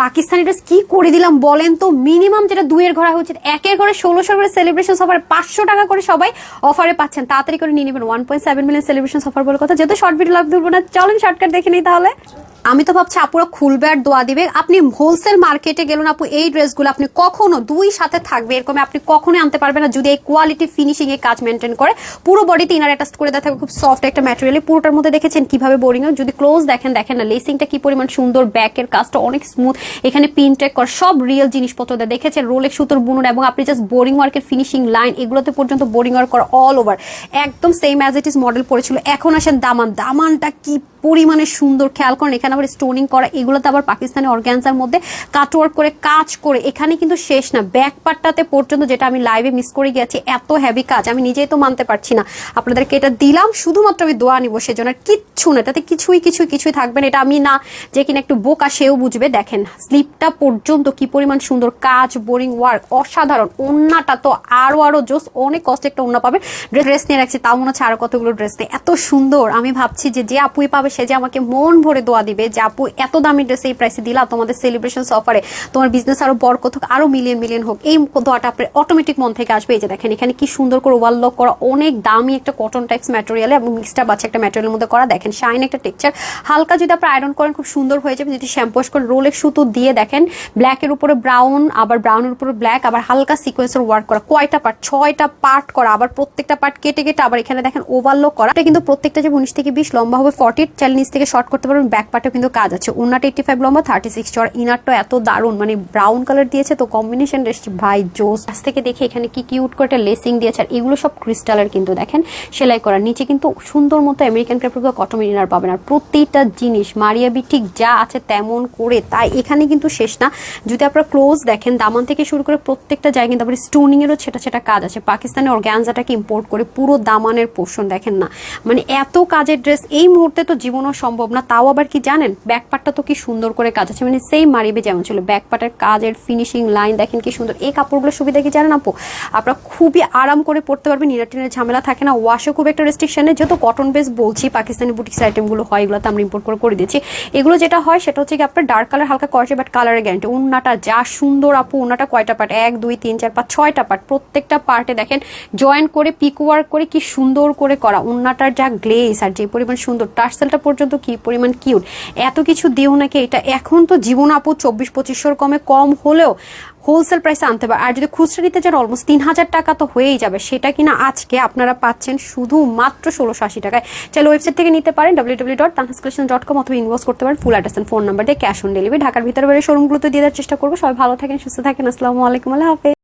Pakistani dress কি করে দিলাম বলেন তো? মিনিমাম যেটা দুইয়ের ঘরে হচ্ছে একের ঘরে ষোলোশো করে সেলিব্রেশন সফার পাঁচশো টাকা করে সবাই অফারে পাচ্ছেন। তাড়াতাড়ি করে নিয়ে নেবেন। One point seven million celebration offer বলে কথা। যেহেতু শর্ট ভিডিও লাভ ধরবো না, চলেন শর্টকাট দেখে নিই তাহলে। আমি তো ভাবছি আপুরা খুলবে আর দোয়া দিবে। আপনি হোলসেল মার্কেটে গেলেন আপু, এই ড্রেসগুলো আপনি কখনো দুই সাথে থাকবে, এরকম আপনি কখনোই আনতে পারবেন না। যদি এই কোয়ালিটি ফিনিশিং এর কাজ মেনটেন করে, পুরো বডিতে ইনার অ্যাটাচ করে দেওয়া থাকবে, খুব সফট একটা ম্যাটেরিয়াল পুরোটার মধ্যে দেখেছেন কীভাবে বোরিং যদি ক্লোজ দেখেন দেখেন না লেসিংটা কি পরিমাণ সুন্দর ব্যাকের কাজটা অনেক স্মুথ এখানে পিন কর, সব রিয়েল জিনিসপত্র দেখেছেন রোলেক সুতোর বুনুন এবং আপনি জাস্ট বোরিং ওয়ার্কের ফিনিশিং লাইন এগুলোতে পর্যন্ত বোরিং ওয়ার্ক করা অল ওভার একদম same as it is model পড়েছিল। এখন আসেন দামান। দামানটা কি পরিমাণে সুন্দর, খেয়াল করেন, এখানে আবার স্টোনিং করা, এগুলোতে আবার পাকিস্তানি অর্গ্যানজার মধ্যে কাটওয়ার্ক করে, কাজ করে, এখানে কিন্তু শেষ না। ব্যাক পার্টটাতে পর্যন্ত যেটা আমি লাইভে মিস করে গেছি, এত হ্যাভি কাজ, আমি নিজেই তো মানতে পারছি না। আপনাদেরকে এটা দিলাম, শুধুমাত্র আমি দোয়া নিব সেজন্য কিচ্ছু না, এটাতে কিছুই কিছুই কিছুই থাকবে না, এটা আমি না, যে কিনা একটু বোকা সেও বুঝবে, দেখেন স্লিপটা পর্যন্ত কি পরিমাণ সুন্দর কাজ বোরিং ওয়ার্ক অসাধারণ, ওন্নাটা তো আরও আরও জোস, অনেক কষ্ট একটা ওন্না পাবে। ড্রেস নিয়ে রাখছি, তাও মনে হচ্ছে আরও কতগুলো ড্রেস নেই এত সুন্দর, আমি ভাবছি যে যে আপুই পাবে, সে যে আমাকে মন ভরে দোয়া দিবে। যে, আপু, এত দামি ড্রেস এই প্রাইসে দিলা, তোমাদের সেলিব্রেশন অফারে তোমার বিজনেস আরও বরকত হোক, আরও মিলিয়ন মিলিয়ন হোক। এই দোয়াটা আপনার অটোমেটিক মন থেকে আসবে। এই যে দেখেন, এখানে কি সুন্দর করে ওয়াল লক করা, অনেক দামি একটা কটন টাইপস ম্যাটেরিয়াল এবং মিক্সটা বাচ্চা একটা ম্যাটেরিয়ালের মধ্যে করা। দেখেন শাইন একটা টেক্সচার হালকা যদি আপনি আয়রন করেন, খুব সুন্দর হয়ে যাবে। যদি শ্যাম্পু করেন রোলের সুতো দিয়ে দেখেন ব্ল্যাকের উপরে ব্রাউন আবার ব্রাউনের উপরে ব্ল্যাক আবার হালকা সিকোয়েন্সের ওয়ার্ক করা। কয়টা পার্ট ছয়টা পার্ট করা, আবার প্রত্যেকটা পার্ট কেটে কেটে আবার এখানে দেখেন ওভারলক করা। এটা কিন্তু প্রত্যেকটা যে উনিশ থেকে বিশ লম্বা হবে ফর্টি চাইলে নিচ থেকে শর্ট করতে পারবেন ব্যাক পার্টেও কিন্তু কাজ আছে। উন্নাটা এইটি ফাইভ লম্বা থার্টি সিক্স চড় ইনারটা এত দারুণ মানে ব্রাউন কালার দিয়েছে, তো কম্বিনেশন ভাই জোস। কাছ থেকে দেখে এখানে কি কিউট করে একটা লেসিং দিয়েছে, আর এগুলো সব ক্রিস্টালের কিন্তু দেখেন। সেলাই করার নিচে কিন্তু সুন্দর মতো আমেরিকান ক্রেপের কটন ইনার পাবেন, আর প্রতিটা জিনিস মারিয়াবি ঠিক যা আছে তেমন করে, তাই এখানে কিন্তু শেষ না। যদি আপনারা ক্লোজ দেখেন, দামান থেকে শুরু করে প্রত্যেকটা জায়গায় কিন্তু আপনার স্টোনিং এরও সেটা সেটা কাজ আছে। পাকিস্তানে অর্গ্যানজাটাকে ইম্পোর্ট করে পুরো দামানের পোর্শন দেখেন না। মানে এত কাজের ড্রেস এই মুহূর্তে তো জীবনও সম্ভব না, তাও আবার কি জানেন? ব্যাকপার্টটা তো কি সুন্দর করে কাজ আছে। মানে সেই মারিবে যেমন ছিল। ব্যাকপার্টের কাজের ফিনিশিং লাইন দেখেন কি সুন্দর। এই কাপড়গুলোর সুবিধা কি জানেন আপু? আপনারা খুবই আরাম করে পড়তে পারবেন নিরাটিনের ঝামেলা থাকে না। ওয়াশও খুব একটা রেস্ট্রিকশন যেহেতু কটন বেস বলছি, পাকিস্তানি বুটিক্স আইটেমগুলো হয় এগুলো তো আমরা ইম্পোর্ট করে করে দিচ্ছি। এগুলো যেটা হয়, সেটা হচ্ছে কি আপনার ডার্ক কালার হালকা করছে বাট কালারের গ্যারান্টি উন্নাটা যা সুন্দর আপু উন্নাটা কয়টা পার্ট এক, দুই, তিন, চার, পাঁচ, ছয়টা পার্ট প্রত্যেকটা পার্টে দেখেন জয়েন করে পিক ওয়ার্ক করে কি সুন্দর করে করা। উন্নাটার যা গ্লেস আর যে পরিমাণ সুন্দর টার্সেলটা পর্যন্ত কি পরিমাণ কিউট এত কিছু দিও নাকি এটা এখন তো জীবন আপু চব্বিশ পঁচিশশোর কমে কম হলেও হোলসেল প্রাইসে আনতে পারে আর যদি খুচরা নিতে চান অলমোস্ট তিন হাজার টাকা তো হয়েই যাবে। সেটা কিনা আজকে আপনারা পাচ্ছেন শুধু মাত্র ষোলোশো আশি টাকায়। চাইলে ওয়েবসাইট থেকে নিতে পারেন W W dot dot com অথবা ইনভেস্ট করতে পারেন ফুল অ্যাড্রেস ফোন নাম্বার দিয়ে ক্যাশ অন ডেলিভারি ঢাকার ভিতরে বাইরে শোরুমগুলোতে দিয়ে দেওয়ার চেষ্টা করব। সবাই ভালো থাকেন, সুস্থ থাকেন। আসসালামু আলাইকুম, আল্লাহ হাফেজ।